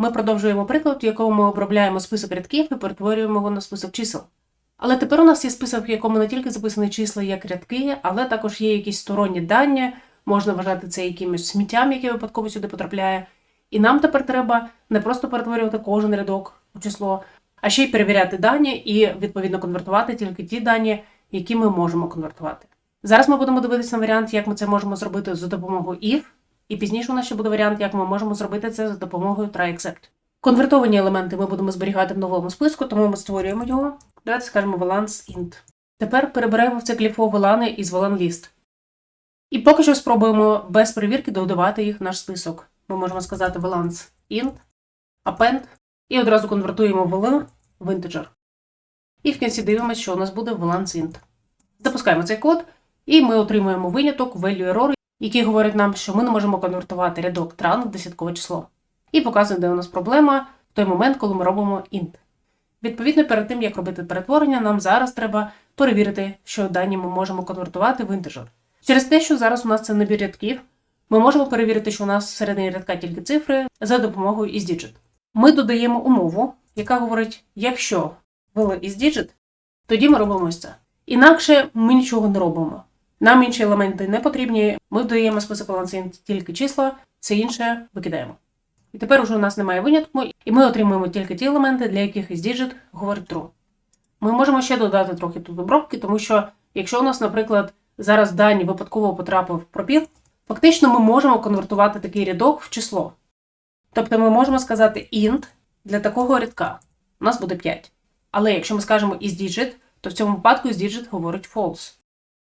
ми продовжуємо приклад, в якому ми обробляємо список рядків і перетворюємо його на список чисел. Але тепер у нас є список, в якому не тільки записані числа як рядки, але також є якісь сторонні дані, можна вважати це якимось сміттям, яке випадково сюди потрапляє. І нам тепер треба не просто перетворювати кожен рядок у число, а ще й перевіряти дані і відповідно конвертувати тільки ті дані, які ми можемо конвертувати. Зараз ми будемо дивитися на варіант, як ми це можемо зробити за допомогою if, і пізніше у нас ще буде варіант, як ми можемо зробити це за допомогою try-except. Конвертовані елементи ми будемо зберігати в новому списку, тому ми створюємо його. Давайте скажемо valance int. Тепер переберемо в циклі for VLAN із VLAN list. І поки що спробуємо без перевірки додавати їх в наш список. Ми можемо сказати valance int, append, і одразу конвертуємо VL в integer. І в кінці дивимося, що у нас буде valance int. Запускаємо цей код, і ми отримуємо виняток value error, який говорить нам, що ми не можемо конвертувати рядок tran в десяткове число. І показує, де у нас проблема в той момент, коли ми робимо int. Відповідно, перед тим, як робити перетворення, нам зараз треба перевірити, що дані ми можемо конвертувати в інтежер. Через те, що зараз у нас це набір рядків, ми можемо перевірити, що у нас всередині рядка тільки цифри за допомогою isDigit. Ми додаємо умову, яка говорить, якщо ввели isDigit, тоді ми робимо ось це. Інакше ми нічого не робимо. Нам інші елементи не потрібні, ми додаємо список балансин тільки числа, все інше викидаємо. І тепер уже у нас немає винятку, і ми отримуємо тільки ті елементи, для яких isDigit говорить true. Ми можемо ще додати трохи тут обробки, тому що якщо у нас, наприклад, зараз дані випадково потрапив в пробіл, фактично ми можемо конвертувати такий рядок в число. Тобто ми можемо сказати int для такого рядка. У нас буде 5. Але якщо ми скажемо isDigit, то в цьому випадку isDigit говорить false.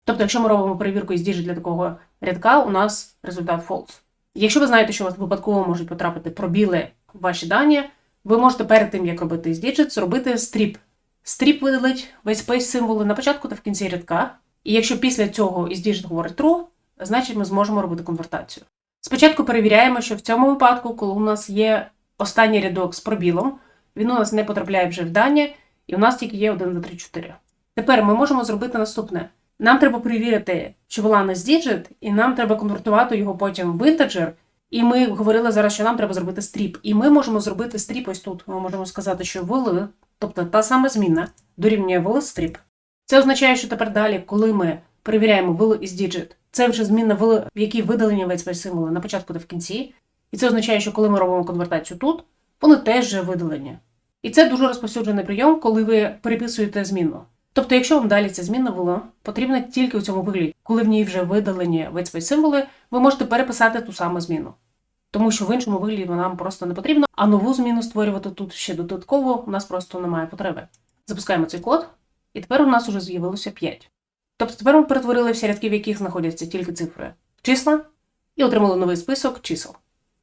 Тобто, якщо ми робимо перевірку isDigit для такого рядка, у нас результат false. Якщо ви знаєте, що у вас випадково можуть потрапити пробіли в ваші дані, ви можете перед тим, як робити isDigit, зробити стріп. Стріп видалить весь space символи на початку та в кінці рядка. І якщо після цього isDigit говорить true, значить ми зможемо робити конвертацію. Спочатку перевіряємо, що в цьому випадку, коли у нас є останній рядок з пробілом, він у нас не потрапляє вже в дані, і у нас тільки є 1, 2, 3, 4. Тепер ми можемо зробити наступне. Нам треба перевірити, чи нас digit, і нам треба конвертувати його потім в інтеджер. І ми говорили зараз, що нам треба зробити стріп. І ми можемо зробити стріп ось тут. Ми можемо сказати, що вели, тобто та сама зміна, дорівнює вели стріп. Це означає, що тепер далі, коли ми перевіряємо вели із digit, це вже зміна вели, в якій видалені весь весь символи на початку та в кінці. І це означає, що коли ми робимо конвертацію тут, вони теж вже видалені. І це дуже розповсюджений прийом, коли ви переписуєте зміну. Тобто, якщо вам далі ця зміна була, потрібна тільки у цьому вигляді, коли в ній вже видалені весь свої символи, ви можете переписати ту саму зміну. Тому що в іншому вигляді вона нам просто не потрібна, а нову зміну створювати тут ще додатково у нас просто немає потреби. Запускаємо цей код, і тепер у нас вже з'явилося 5. Тобто тепер ми перетворили всі рядки, в яких знаходяться тільки цифри числа, і отримали новий список чисел.